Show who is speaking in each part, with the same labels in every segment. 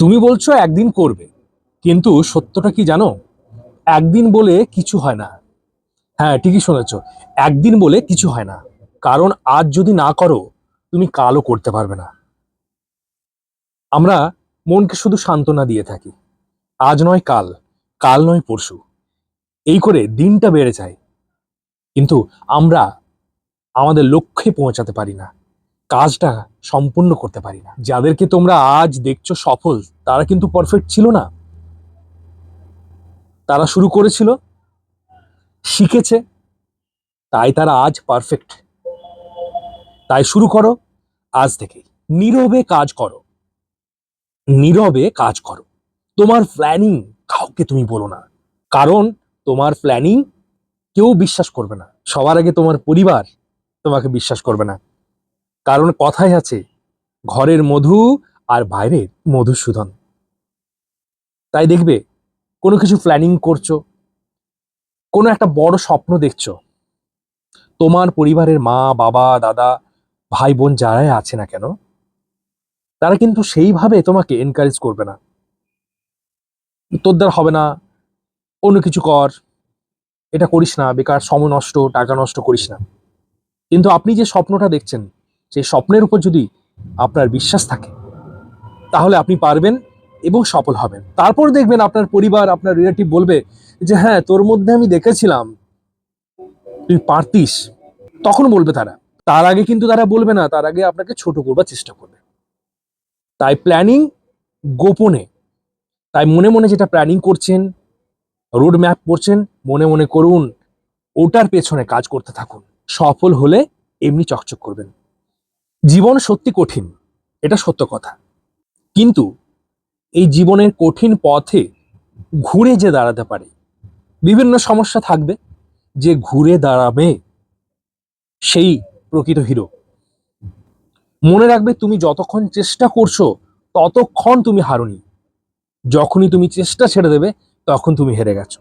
Speaker 1: তুমি বলছো একদিন করবে, কিন্তু সত্যটা কি জানো? একদিন বলে কিছু হয় না। হ্যাঁ ঠিকই শুনেছ, একদিন বলে কিছু হয় না। কারণ আজ যদি না করো, তুমি কালও করতে পারবে না। আমরা মনকে শুধু সান্ত্বনা দিয়ে থাকি। আজ নয় কাল কাল নয় পরশু। এই করে দিনটা বেড়ে যায়। কিন্তু আমরা আমাদের লক্ষ্যে পৌঁছাতে পারি না। কাজটা সম্পূর্ণ করতে পারি না। যাদেরকে তোমরা আজ দেখছ সফল, তারা কিন্তু পারফেক্ট ছিল না। তারা শুরু করেছিল, শিখেছে, তাই তারা আজ পারফেক্ট তাই শুরু করো আজ থেকেই। নীরবে কাজ করো। নীরবে কাজ করো। তোমার প্ল্যানিং কাউকে তুমি বলো না। কারণ তোমার প্ল্যানিং কেউ বিশ্বাস করবে না। সবার আগে তোমার পরিবার তোমাকে বিশ্বাস করবে না। কারণ কথাই আছে, ঘরের মধু আর বাইরের মধুসূদন। তাই দেখবে, কোনো কিছু প্ল্যানিং করছ, কোনো একটা বড় স্বপ্ন দেখছ, তোমার পরিবারের মা, বাবা, দাদা ভাই বোন যারাই আছে না কেন, তারা কিন্তু সেইভাবে তোমাকে এনকারেজ করবে না। তোর দ্বারা হবে না, অন্য কিছু কর, এটা করিস না, বেকার, সময় নষ্ট, টাকা নষ্ট করিস না। কিন্তু আপনি যে স্বপ্নটা দেখছেন সেই স্বপ্নের উপর যদি আপনার বিশ্বাস থাকে, তাহলে আপনি পারবেন এবং সফল হবেন। তারপর দেখবেন আপনার পরিবার, আপনার রিলেটিভ বলবে যে হ্যাঁ তোর মধ্যে আমি দেখেছিলাম, তুই পারতিস। তখন বলবে তারা। তার আগে কিন্তু তারা বলবে না, তার আগে আপনাকে ছোট করবার চেষ্টা করবে। তাই প্ল্যানিং গোপনে। তাই মনে মনে যেটা প্ল্যানিং করছেন রোড ম্যাপ করছেন, মনে মনে করুন, ওটার পেছনে কাজ করতে থাকুন। সফল হলে এমনি চকচক করবেন। জীবন সত্যি কঠিন, এটা সত্য কথা। কিন্তু এই জীবনের কঠিন পথে ঘুরে যে দাঁড়াতে পারে, বিভিন্ন সমস্যা থাকবে, যে ঘুরে দাঁড়াবে সেই প্রকৃত হিরো। মনে রাখবে তুমি যতক্ষণ চেষ্টা করছ, ততক্ষণ তুমি হারুনি। যখনই তুমি চেষ্টা ছেড়ে দেবে, তখন তুমি হেরে গেছো।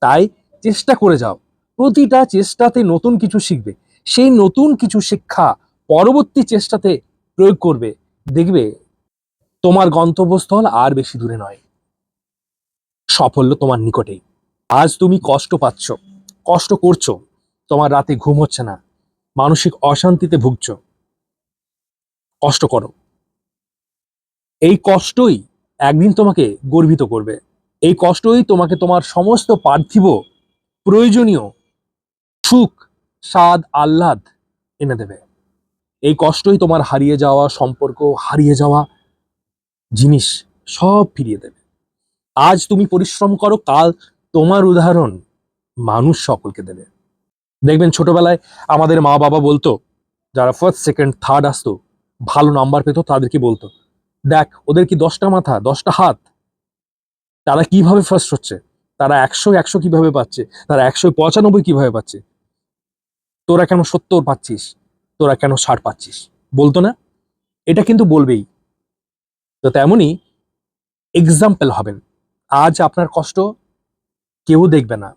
Speaker 1: তাই চেষ্টা করে যাও। প্রতিটা চেষ্টাতে নতুন কিছু শিখবে। সেই নতুন কিছু শিক্ষা পরবর্তী চেষ্টাতে প্রয়োগ করবে, দেখবে তোমার গন্তব্যস্থল আর বেশি দূরে নয়। সাফল্য তোমার নিকটেই। আজ তুমি কষ্ট পাচ্ছ, কষ্ট করছ, তোমার রাতে ঘুম হচ্ছে না, মানসিক অশান্তিতে ভুগছ। কষ্ট করো। এই কষ্টই একদিন তোমাকে গর্বিত করবে। এই কষ্টই তোমাকে তোমার সমস্ত পার্থিব, প্রয়োজনীয় সুখ, স্বাদ, আহ্লাদ এনে দেবে। এই কষ্টই তোমার হারিয়ে যাওয়া, সম্পর্ক হারিয়ে যাওয়া, জিনিস সব ফিরিয়ে দেবে। আজ তুমি পরিশ্রম করো, কাল তোমার উদাহরণ মানুষ সকলকে দেবে। দেখবেন ছোটবেলায় আমাদের মা বাবা বলতো, যারা ফার্স্ট সেকেন্ড থার্ড আসতো, ভালো নাম্বার পেত, তাদেরকে বলতো, দেখ, ওদের কি দশটা মাথা, দশটা হাত? তারা কীভাবে ফার্স্ট হচ্ছে? তারা একশো একশো কীভাবে পাচ্ছে? তারা একশো পঁচানব্বই কীভাবে পাচ্ছে? তোরা কেন সত্তর পাচ্ছিস? তোরা কেন ষাট পাচ্ছিস? বলতো না? এটা কিন্তু বলবেই। তো তেমনই এক্সাম্পল হবেন। আজ আপনার কষ্ট কেউ দেখবে না।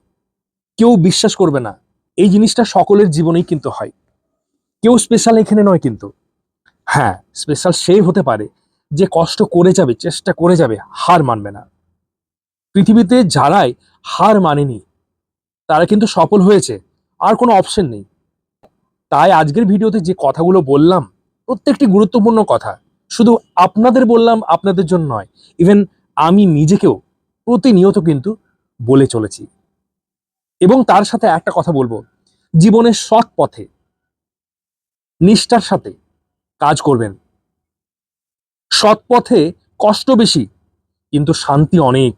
Speaker 1: কেউ বিশ্বাস করবে না। এই জিনিসটা সকলের জীবনেই কিন্তু হয়। কেউ স্পেশাল এখানে নয় কিন্তু। হ্যাঁ স্পেশাল সেই হতে পারে যে কষ্ট করে যাবে, চেষ্টা করে যাবে, হার মানবে না। পৃথিবীতে যারাই হার মানেনি, তারা কিন্তু সফল হয়েছে। আর কোনো অপশন নেই। তাই আজকের ভিডিওতে যে কথাগুলো বললাম, প্রত্যেকটি গুরুত্বপূর্ণ কথা। শুধু আপনাদের বললাম আপনাদের জন্য নয় ইভেন আমি নিজেকেও প্রতিনিয়ত কিন্তু বলে চলেছি। এবং তার সাথে একটা কথা বলব, জীবনের সৎ পথে নিষ্ঠার সাথে কাজ করবেন। সৎ পথে কষ্ট বেশি, কিন্তু শান্তি অনেক।